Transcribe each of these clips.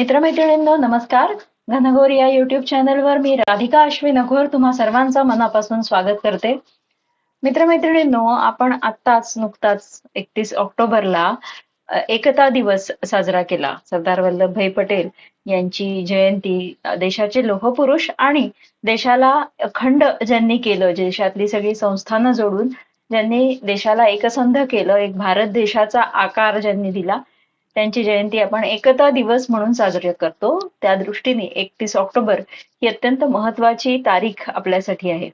मित्रमैत्रिणींनो नमस्कार. घनघोर या युट्यूब चॅनलवर मी राधिका अश्विन अघोर तुम्हा सर्वांचं मनापासून स्वागत करते. मित्रमैत्रिणींनो आपण आत्ताच नुकताच एकतीस ऑक्टोबरला एकता दिवस साजरा केला. सरदार वल्लभभाई पटेल यांची जयंती देशाचे लोहपुरुष आणि देशाला अखंड ज्यांनी केलं देशातली सगळी संस्थानं जोडून ज्यांनी देशाला एकसंध केलं एक भारत देशाचा आकार ज्यांनी दिला त्यांची जयंती आपण एकता दिवस म्हणून साजरी करतो. त्या दृष्टीने एकतीस ऑक्टोबर ही अत्यंत महत्वाची तारीख आपल्यासाठी आहे.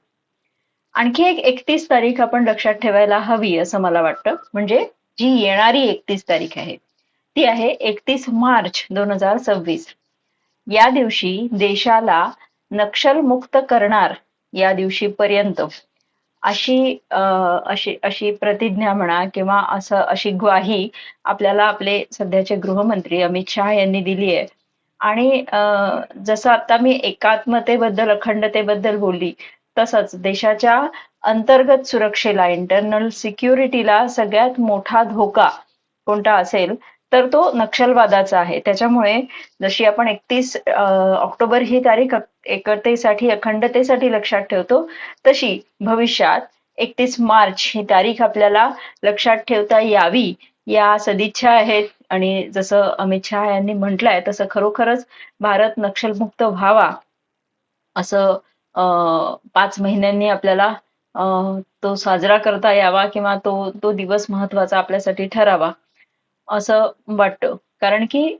आणखी एक एकतीस तारीख आपण लक्षात ठेवायला हवी असं मला वाटतं. म्हणजे जी येणारी एकतीस तारीख आहे. ती आहे एकतीस मार्च दोन हजार सव्वीस. या दिवशी देशाला नक्षलमुक्त करणार या दिवशी पर्यंत अशी अशी अशी प्रतिज्ञा म्हणा किंवा असं अशी ग्वाही आपल्याला आपले सध्याचे गृहमंत्री अमित शहा यांनी दिली आहे. आणि जसं आता मी एकात्मतेबद्दल अखंडतेबद्दल बोलली तसंच देशाच्या अंतर्गत सुरक्षेला इंटरनल सिक्युरिटीला सगळ्यात मोठा धोका कोणता असेल तर तो नक्षलवादाचा आहे. त्याच्यामुळे जशी आपण एकतीस ऑक्टोबर ही तारीख एकतेसाठी अखंडतेसाठी लक्षात ठेवतो तशी भविष्यात एकतीस मार्च ही तारीख आपल्याला लक्षात ठेवता यावी या सदिच्छा आहेत. आणि जसं अमित शहा यांनी म्हटलंय तसं खरोखरच भारत नक्षलमुक्त व्हावा असं पाच महिन्यांनी आपल्याला तो साजरा करता यावा किंवा तो तो दिवस महत्त्वाचा आपल्यासाठी ठरावा. असं वाटतं. कारण की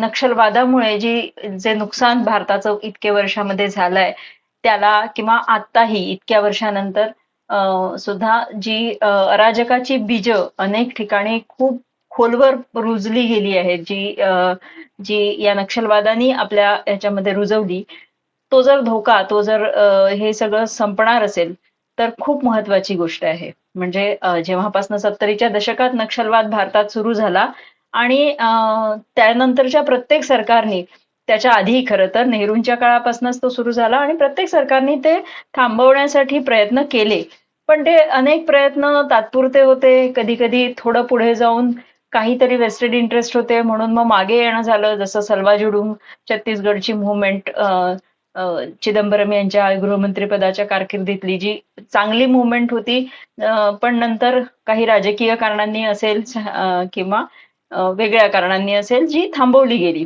नक्षलवादामुळे जी जे नुकसान भारताचं इतके वर्षामध्ये झालंय त्याला किंवा आत्ताही इतक्या वर्षानंतर अं, सुद्धा जी अराजकाची बीज अनेक ठिकाणी खूप खोलवर रुजली गेली आहेत जी जी या नक्षलवादानी आपल्या याच्यामध्ये रुजवली तो जर धोका तो जर हे सगळं संपणार असेल तर खूप महत्वाची गोष्ट आहे. म्हणजे जेव्हापासून सत्तरीच्या दशकात नक्षलवाद भारतात सुरू झाला आणि त्यानंतरच्या प्रत्येक सरकारने त्याच्या आधी खरं तर नेहरूंच्या काळापासूनच तो सुरू झाला आणि प्रत्येक सरकारने ते थांबवण्यासाठी प्रयत्न केले. पण ते अनेक प्रयत्न तात्पुरते होते. कधी कधी थोडं पुढे जाऊन काहीतरी वेस्टेड इंटरेस्ट होते म्हणून मग मागे येणं झालं. जसं सलवा जुडूम छत्तीसगडची मुवमेंट चिदंबरम यांच्या गृहमंत्रीपदाच्या कारकिर्दीतली जी चांगली मुवमेंट होती पण नंतर काही राजकीय कारणांनी असेल किंवा वेगळ्या कारणांनी असेल जी थांबवली गेली.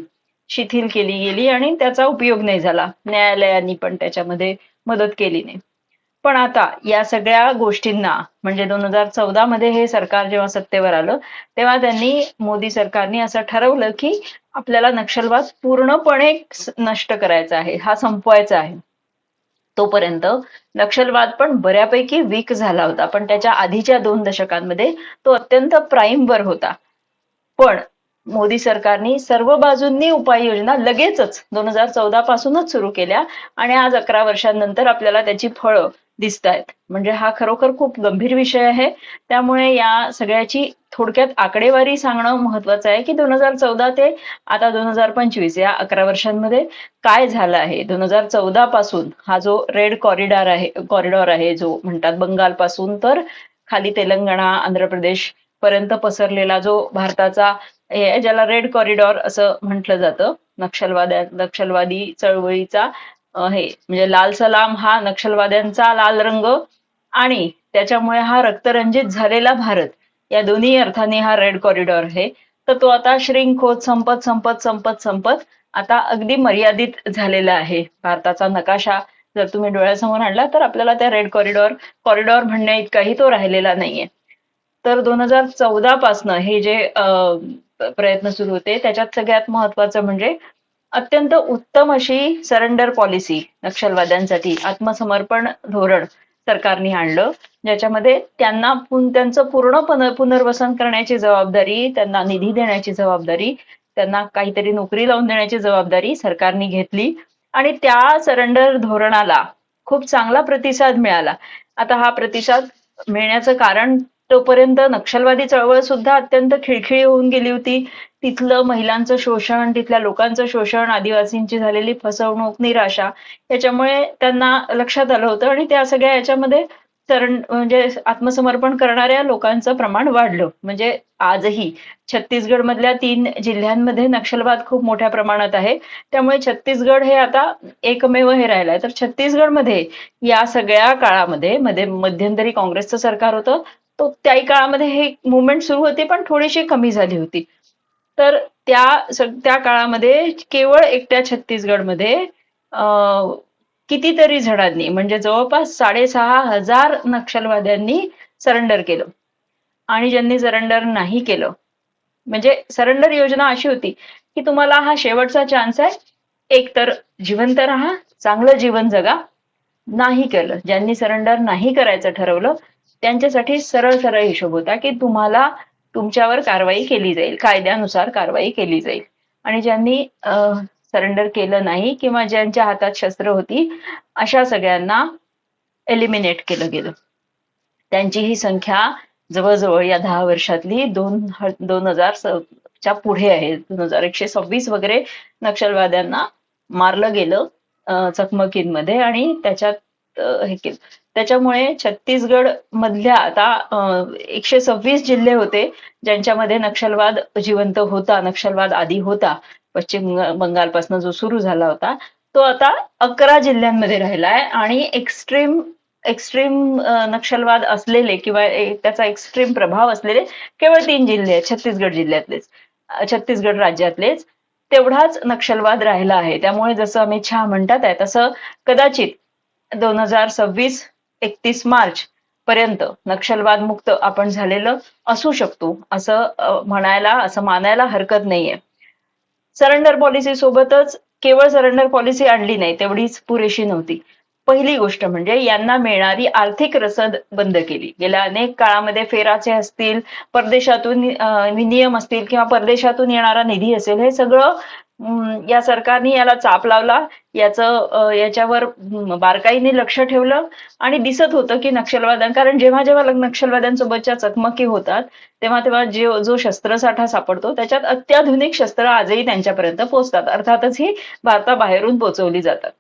शिथिल केली गेली आणि त्याचा उपयोग नाही झाला. न्यायालयांनी पण त्याच्यामध्ये मदत केली नाही. पण आता या सगळ्या गोष्टींना म्हणजे दोन हजार चौदा मध्ये हे सरकार जेव्हा सत्तेवर आलं तेव्हा त्यांनी मोदी सरकारने असं ठरवलं की आपल्याला नक्षलवाद पूर्णपणे नष्ट करायचा आहे हा संपवायचा आहे. तोपर्यंत नक्षलवाद पण बऱ्यापैकी वीक झाला होता पण त्याच्या आधीच्या दोन दशकांमध्ये तो अत्यंत प्राईम वर होता. पण मोदी सरकारने सर्व बाजूंनी उपाययोजना लगेचच दोन हजार चौदा पासूनच सुरू केल्या आणि आज अकरा वर्षांनंतर आपल्याला त्याची फळं दिसत आहेत म्हणजे हा खरोखर खूप गंभीर विषय आहे. त्यामुळे या सगळ्याची थोडक्यात आकडेवारी सांगणं महत्वाचं आहे की दोन हजार चौदा ते आता दोन हजार पंचवीस या अकरा वर्षांमध्ये काय झालं आहे? दोन हजार चौदा पासून हा जो रेड कॉरिडॉर आहे कॉरिडॉर आहे जो म्हणतात बंगाल पासून तर खाली तेलंगणा आंध्र प्रदेश पर्यंत पसरलेला जो भारताचा हे आहे, ज्याला रेड कॉरिडॉर असं म्हटलं जातं. नक्षलवाद्या नक्षलवादी चळवळीचा हे म्हणजे लाल सलाम हा नक्षलवाद्यांचा लाल रंग आणि त्याच्यामुळे हा रक्तरंजित झालेला भारत. या दोन्ही अर्थाने हा रेड कॉरिडॉर आहे. तर तो आता श्रिंक होत संपत संपत संपत संपत आता अगदी मर्यादित झालेला आहे. भारताचा नकाशा जर तुम्ही डोळ्यासमोर आणला तर आपल्याला त्या रेड कॉरिडॉर कॉरिडॉर म्हणण्या इतकाही तो राहिलेला नाहीये. तर दोन हजार चौदा पासनं हे जे प्रयत्न सुरू होते त्याच्यात सगळ्यात महत्वाचं म्हणजे अत्यंत उत्तम अशी सरेंडर पॉलिसी नक्षलवाद्यांसाठी आत्मसमर्पण धोरण सरकारने आणलं. ज्याच्यामध्ये त्यांना त्यांचं पूर्ण पुनर्वसन करण्याची जबाबदारी त्यांना निधी देण्याची जबाबदारी त्यांना काहीतरी नोकरी लावून देण्याची जबाबदारी सरकारने घेतली. आणि त्या सरेंडर धोरणाला खूप चांगला प्रतिसाद मिळाला. आता हा प्रतिसाद मिळण्याचं कारण तोपर्यंत नक्षलवादी चळवळ सुद्धा अत्यंत खिळखिळी होऊन गेली होती. तिथलं महिलांचं शोषण तिथल्या लोकांचं शोषण आदिवासींची झालेली फसवणूक निराशा याच्यामुळे त्यांना लक्षात आलं होतं आणि त्या सगळ्या याच्यामध्ये चरण म्हणजे आत्मसमर्पण करणाऱ्या लोकांचं प्रमाण वाढलं. म्हणजे आजही छत्तीसगड मधल्या तीन जिल्ह्यांमध्ये नक्षलवाद खूप मोठ्या प्रमाणात आहे. त्यामुळे छत्तीसगड हे आता एकमेव हे राहिलंय. तर छत्तीसगडमध्ये या सगळ्या काळामध्ये मध्ये मध्यंतरी काँग्रेसचं सरकार होतं तो त्याही काळामध्ये हे मुवमेंट सुरू होती पण थोडीशी कमी झाली होती. तर त्या त्या काळामध्ये केवळ एकट्या छत्तीसगडमध्ये कितीतरी जणांनी म्हणजे जवळपास साडेसहा हजार नक्षलवाद्यांनी सरेंडर केलं. आणि ज्यांनी सरेंडर नाही केलं म्हणजे सरेंडर योजना अशी होती की तुम्हाला हा शेवटचा चान्स आहे एक तर जिवंत राहा चांगलं जीवन जगा नाही केलं ज्यांनी सरेंडर नाही करायचं ठरवलं त्यांच्यासाठी सरळ सरळ हिशोब होता की तुम्हाला तुमच्यावर कारवाई केली जाईल कायद्यानुसार कारवाई केली जाईल. आणि ज्यांनी सरेंडर केलं नाही किंवा ज्यांच्या हातात शस्त्र होती अशा सगळ्यांना एलिमिनेट केलं गेलं. त्यांची ही संख्या जवळजवळ या दहा वर्षातली दोन दोन हजार च्या पुढे आहे. दोन हजार एकशे सव्वीस वगैरे नक्षलवाद्यांना मारलं गेलं अं, चकमकींमध्ये आणि त्याच्यात हे केलं. त्याच्यामुळे छत्तीसगड मधल्या आता एकशे सव्वीस जिल्हे होते ज्यांच्यामध्ये नक्षलवाद जिवंत होता नक्षलवाद आधी होता. पश्चिम बंगालपासून जो सुरू झाला होता तो आता अकरा जिल्ह्यांमध्ये राहिला आहे आणि एक्स्ट्रीम एक्स्ट्रीम नक्षलवाद असलेले किंवा त्याचा एक्स्ट्रीम प्रभाव असलेले केवळ तीन जिल्हे आहेत छत्तीसगड जिल्ह्यातलेच छत्तीसगड राज्यातलेच तेवढाच नक्षलवाद राहिला आहे. त्यामुळे जसं अमित शहा म्हणतात आहे तसं कदाचित दोन हजार सव्वीस एकतीस मार्च पर्यंत नक्षलवाद मुक्त आपण झालेलं असू शकतो असं म्हणायला असं मानायला हरकत नाहीये. सरेंडर पॉलिसी सोबतच केवळ सरेंडर पॉलिसी आणली नाही तेवढीच पुरेशी नव्हती. पहिली गोष्ट म्हणजे यांना मिळणारी आर्थिक रसद बंद केली. गेल्या अनेक काळामध्ये फेराचे असतील परदेशातून विनियम नियम असतील किंवा परदेशातून येणारा निधी असेल हे सगळं या सरकारने याला चाप लावला. याचं याच्यावर बारकाईने लक्ष ठेवलं आणि दिसत होतं की नक्षलवाद्यां कारण जेव्हा जेव्हा लग- नक्षलवाद्यांसोबतच्या चकमकी होतात तेव्हा तेव्हा जो जो शस्त्रसाठा सापडतो त्याच्यात अत्याधुनिक शस्त्र आजही त्यांच्यापर्यंत पोहोचतात. अर्थातच ही भारताबाहेरून पोहोचवली जातात.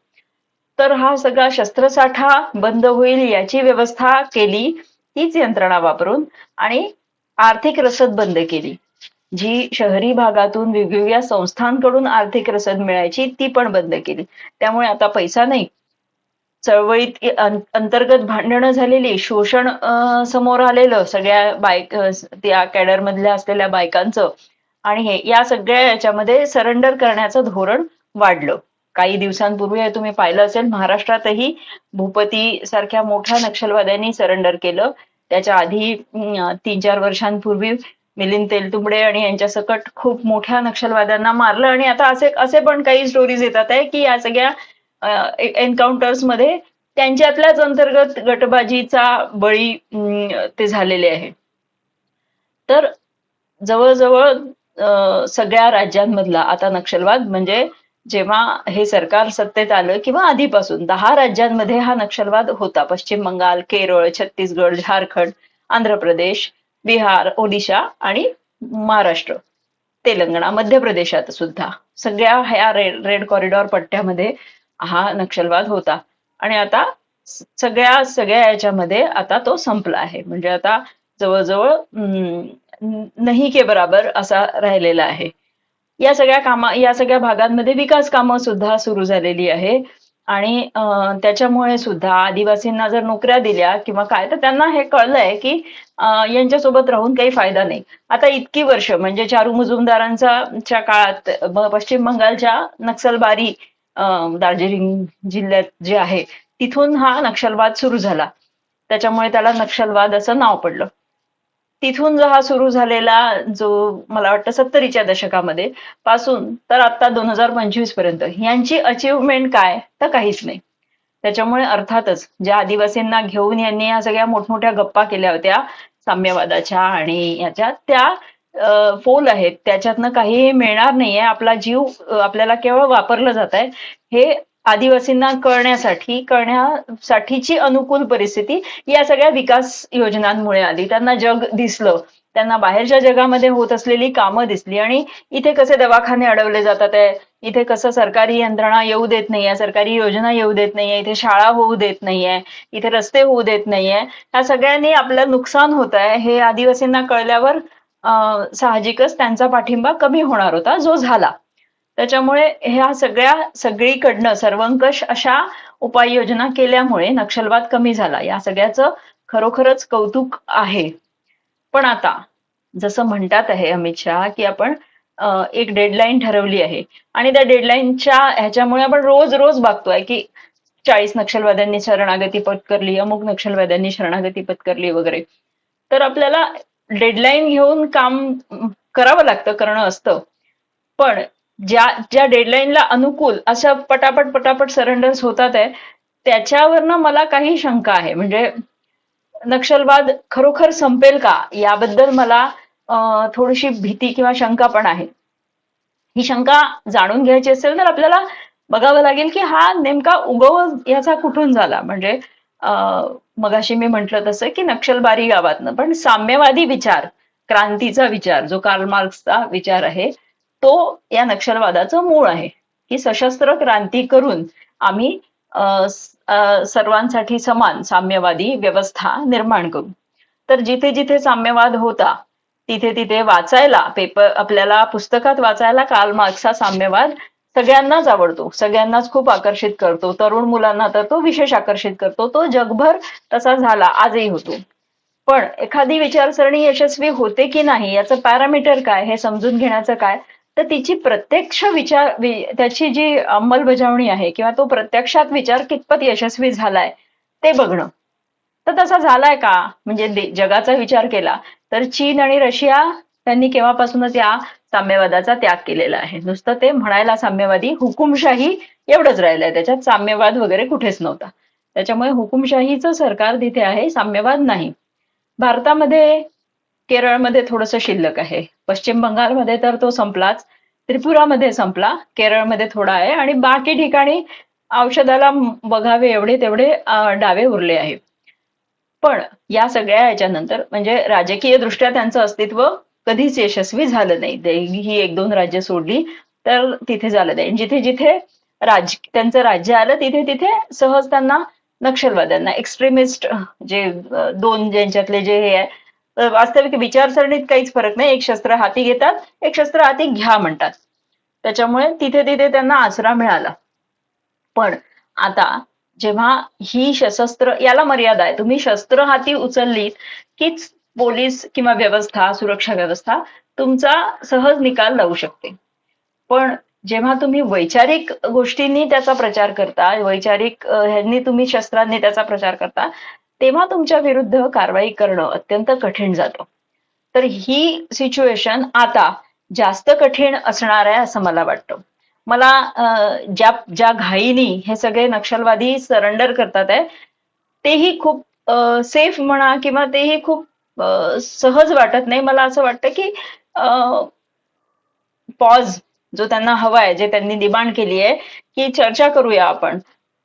तर हा सगळा शस्त्रसाठा बंद होईल याची व्यवस्था केली तीच यंत्रणा वापरून आणि आर्थिक रसद बंद केली. जी शहरी भागातून वेगवेगळ्या संस्थांकडून आर्थिक रसद मिळायची ती पण बंद केली. त्यामुळे आता पैसा नाही. चळवळीत अंतर्गत भांडणं झालेली शोषण समोर आलेलं सगळ्या बायक त्या कॅडर मधल्या असलेल्या बायकांचं आणि हे या सगळ्या याच्यामध्ये सरेंडर करण्याचं धोरण वाढलं. काही दिवसांपूर्वी हे तुम्ही पाहिलं असेल महाराष्ट्रातही भूपती सारख्या मोठ्या नक्षलवाद्यांनी सरेंडर केलं. त्याच्या आधी तीन चार वर्षांपूर्वी मिलिंद तेलतुंबडे आणि यांच्या सकट खूप मोठ्या नक्षलवाद्यांना मारलं. आणि आता असे असे पण काही स्टोरीज येतात आहे की या सगळ्या एन्काउंटर्समध्ये त्यांच्यातल्याच अंतर्गत गटबाजीचा बळी ते झालेले आहे. तर जवळजवळ सगळ्या राज्यांमधला आता नक्षलवाद म्हणजे जेव्हा हे सरकार सत्तेत आलं किंवा आधीपासून दहा राज्यांमध्ये हा नक्षलवाद होता. पश्चिम बंगाल केरळ छत्तीसगड झारखंड आंध्र प्रदेश बिहार ओडिशा आणि महाराष्ट्र. तेलंगणा मध्य प्रदेशात सुद्धा. सगळ्या ह्या रेड रेड कॉरिडॉर पट्ट्यामध्ये हा नक्षलवाद होता. आणि आता सगळ्या सगळ्या याच्यामध्ये आता तो संपला आहे. म्हणजे आता जवळजवळ नाही के बराबर असा राहिलेला आहे. या सगळ्या कामा या सगळ्या भागांमध्ये विकास कामं सुद्धा सुरू झालेली आहे. आणि त्याच्यामुळे सुद्धा आदिवासींना जर नोकऱ्या दिल्या किंवा काय तर त्यांना हे कळलंय की यांच्यासोबत राहून काही फायदा नाही. आता इतकी वर्ष म्हणजे चारू मुजुमदारांचा च्या काळात पश्चिम बंगालच्या नक्षलबारी दार्जिलिंग जिल्ह्यात जे आहे तिथून हा नक्षलवाद सुरू झाला. त्याच्यामुळे त्याला नक्षलवाद असं नाव पडलं. तिथून जो हा सुरू झालेला जो मला वाटतं सत्तरीच्या दशकामध्ये पासून तर आता दोन हजार पंचवीसपर्यंत यांची अचिव्हमेंट काय? तर काहीच नाही. त्याच्यामुळे अर्थातच ज्या आदिवासींना घेऊन यांनी या सगळ्या मोठमोठ्या गप्पा केल्या होत्या साम्यवादाच्या आणि याच्या त्या फोल आहेत. त्याच्यातनं काही मिळणार नाहीये. आपला जीव आपल्याला केवळ वापरलं जात आहे हे आदिवासींना कळण्यासाठी कळण्यासाठीची अनुकूल परिस्थिती या सगळ्या विकास योजनांमुळे आली. त्यांना जग दिसलं. त्यांना बाहेरच्या जगामध्ये होत असलेली कामं दिसली. आणि इथे कसे दवाखाने अडवले जातात आहे? इथे कसं सरकारी यंत्रणा येऊ देत नाहीये? सरकारी योजना येऊ देत नाहीये? इथे शाळा होऊ देत नाहीये? इथे रस्ते होऊ देत नाहीये? ह्या सगळ्यांनी आपलं नुकसान होत आहे. हे आदिवासींना कळल्यावर साहजिकच त्यांचा पाठिंबा कमी होणार होता जो झाला. त्याच्यामुळे ह्या सगळ्या सगळीकडनं सर्वंकष अशा उपाययोजना केल्यामुळे नक्षलवाद कमी झाला. या सगळ्याचं खरोखरच कौतुक आहे. पण आता जसं म्हणतात आहे अमित शहा की आपण एक डेडलाईन ठरवली आहे. आणि त्या डेडलाईनच्या ह्याच्यामुळे आपण रोज रोज बघतोय की चाळीस नक्षलवाद्यांनी शरणागती पत्करली अमुक नक्षलवाद्यांनी शरणागती पत्करली वगैरे. तर आपल्याला डेडलाईन घेऊन काम करावं लागतं करणं असतं. पण ज्या ज्या डेडलाईनला अनुकूल अशा पटापट पटापट सरेंडर्स होतात आहे त्याच्यावरनं मला काही शंका आहे. म्हणजे नक्षलवाद खरोखर संपेल का? याबद्दल मला थोडीशी भीती किंवा शंका पण आहे. ही शंका जाणून घ्यायची असेल तर आपल्याला बघावं लागेल की हा नेमका उगव याचा कुठून झाला? म्हणजे मगाशी मी म्हटलं तसं की नक्षलबारी गावातनं. पण साम्यवादी विचार क्रांतीचा विचार जो कार्ल मार्क्सचा विचार आहे तो या नक्षलवादाचं मूळ आहे. की सशस्त्र क्रांती करून आम्ही सर्वांसाठी समान साम्यवादी व्यवस्था निर्माण करू. तर जिथे जिथे साम्यवाद होता तिथे तिथे वाचायला पेपर आपल्याला पुस्तकात वाचायला काल मार्क्सचा साम्यवाद सगळ्यांनाच आवडतो. सगळ्यांनाच खूप आकर्षित करतो. तरुण मुलांना तर तो विशेष आकर्षित करतो. तो जगभर तसा झाला आजही होतो. पण एखादी विचारसरणी यशस्वी होते की नाही याचं पॅरामीटर काय हे समजून घेण्याचं काय? तर तिची प्रत्यक्ष विचार त्याची जी अंमलबजावणी आहे किंवा तो प्रत्यक्षात विचार कितपत यशस्वी झालाय ते बघणं. तर तसा झालाय का? म्हणजे जगाचा विचार केला तर चीन आणि रशिया त्यांनी केव्हापासूनच या साम्यवादाचा त्याग केलेला आहे. नुसतं ते म्हणायला साम्यवादी हुकुमशाही एवढंच राहिलंय. त्याच्यात साम्यवाद वगैरे कुठेच नव्हता. त्याच्यामुळे हुकुमशाहीचं सरकार तिथे आहे साम्यवाद नाही. भारतामध्ये केरळमध्ये थोडंसं शिल्लक आहे. पश्चिम बंगालमध्ये तर तो संपलाच. त्रिपुरामध्ये संपला. केरळमध्ये थोडा आहे. आणि बाकी ठिकाणी औषधाला बघावे एवढे तेवढे डावे उरले आहे पण या सगळ्या याच्यानंतर म्हणजे राजकीय दृष्ट्या त्यांचं अस्तित्व कधीच यशस्वी झालं नाही. ही एक दोन राज्य सोडली तर तिथे झालं नाही. जिथे जिथे राज त्यांचं राज्य आलं तिथे तिथे सहज त्यांना नक्षलवाद्यांना एक्स्ट्रीमिस्ट जे दोन ज्यांच्यातले जे हे आहे वास्तविक विचारसरणीत काहीच फरक नाही. एक शस्त्र हाती घेतात एक शस्त्र हाती घ्या म्हणतात. त्याच्यामुळे तिथे तिथे त्यांना आसरा मिळाला. पण आता जेव्हा ही सशस्त्र याला मर्यादा आहे. तुम्ही शस्त्र हाती उचललीत कीच पोलीस किंवा व्यवस्था सुरक्षा व्यवस्था तुमचा सहज निकाल लावू शकते. पण जेव्हा तुम्ही वैचारिक गोष्टींनी त्याचा प्रचार करता वैचारिक ह्यांनी तुम्ही शस्त्रांनी त्याचा प्रचार करता तेव्हा तुमच्या विरुद्ध कारवाई करणं अत्यंत कठीण जातं. तर ही सिच्युएशन आता जास्त कठीण असणार आहे असं मला वाटतं. मला ज्या ज्या घाईनी हे सगळे नक्षलवादी सरेंडर करतात आहे तेही खूप सेफ म्हणा किंवा तेही खूप सहज वाटत नाही. मला असं वाटतं की पॉज जो त्यांना हवा आहे जे त्यांनी डिमांड केली आहे की चर्चा करूया आपण.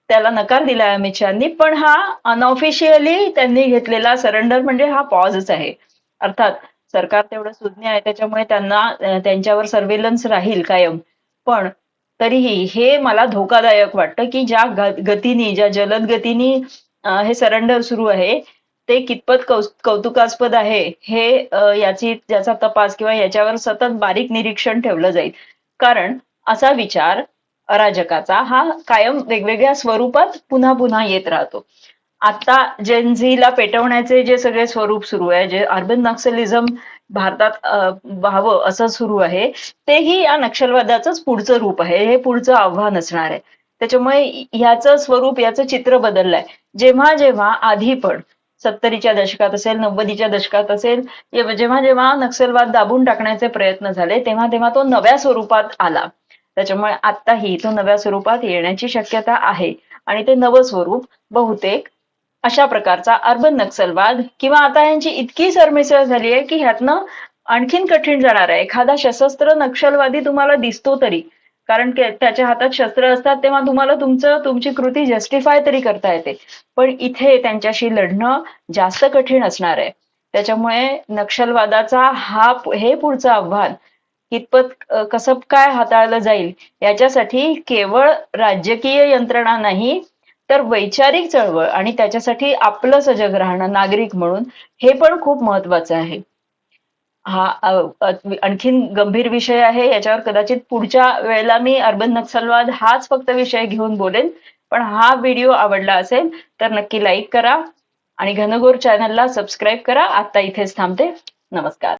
त्याला नकार दिलाय अमित पण हा अनऑफिशियली त्यांनी घेतलेला सरेंडर म्हणजे हा पॉजच आहे. अर्थात सरकार तेवढं सुज्ञ आहे त्याच्यामुळे त्यांना त्यांच्यावर सर्वेलन्स राहील कायम. पण तरीही हे मला धोकादायक वाटतं की ज्या गतीने ज्या जलद गतीने हे सरेंडर सुरू आहे ते कितपत कौतुकास्पद आहे हे याची याचा तपास किंवा याच्यावर सतत बारीक निरीक्षण ठेवलं जाईल. कारण असा विचार अराजकाचा हा कायम वेगवेगळ्या स्वरूपात पुन्हा पुन्हा येत राहतो. आता जेनझीला पेटवण्याचे जे सगळे स्वरूप सुरू आहे जे अर्बन नक्सलिझम भारतात व्हावं असं सुरू आहे तेही या नक्षलवादाचंच पुढचं रूप आहे. हे पुढचं आव्हान असणार आहे. त्याच्यामुळे ह्याचं स्वरूप याचं चित्र बदललंय. जेव्हा जेव्हा आधी पण सत्तरीच्या दशकात असेल नव्वदीच्या दशकात असेल जेव्हा जेव्हा नक्षलवाद दाबून टाकण्याचे प्रयत्न झाले तेव्हा तेव्हा तो नव्या स्वरूपात आला. त्याच्यामुळे आत्ताही तो नव्या स्वरूपात येण्याची शक्यता आहे. आणि ते नवं स्वरूप बहुतेक अशा प्रकारचा अर्बन नक्षलवाद किंवा आता यांची इतकी सरमिसळ झाली आहे की ह्यातनं आणखीन कठीण जाणार आहे. एखादा सशस्त्र नक्षलवादी तुम्हाला दिसतो तरी. कारण त्याच्या हातात शस्त्र असतात तेव्हा तुम्हाला तुमचं तुमची कृती जस्टिफाय तरी करता येते. पण इथे त्यांच्याशी लढणं जास्त कठीण असणार आहे. त्याच्यामुळे नक्षलवादाचा हा हे पुढचं आव्हान कितपत कसं काय हाताळलं जाईल याच्यासाठी केवळ राजकीय यंत्रणा नाही तर वैचारिक चळवळ आणि त्याच्यासाठी आपलं सजग राहणं नागरिक म्हणून हे पण खूप महत्वाचं आहे. हा आणखीन गंभीर विषय आहे याच्यावर कदाचित पुढच्या वेळेला मी अर्बन नक्षलवाद हाच फक्त विषय घेऊन बोलेन पण हा व्हिडिओ आवडला असेल तर नक्की लाईक करा आणि घनघोर चॅनलला सबस्क्राईब करा. आता इथेच थांबते. नमस्कार.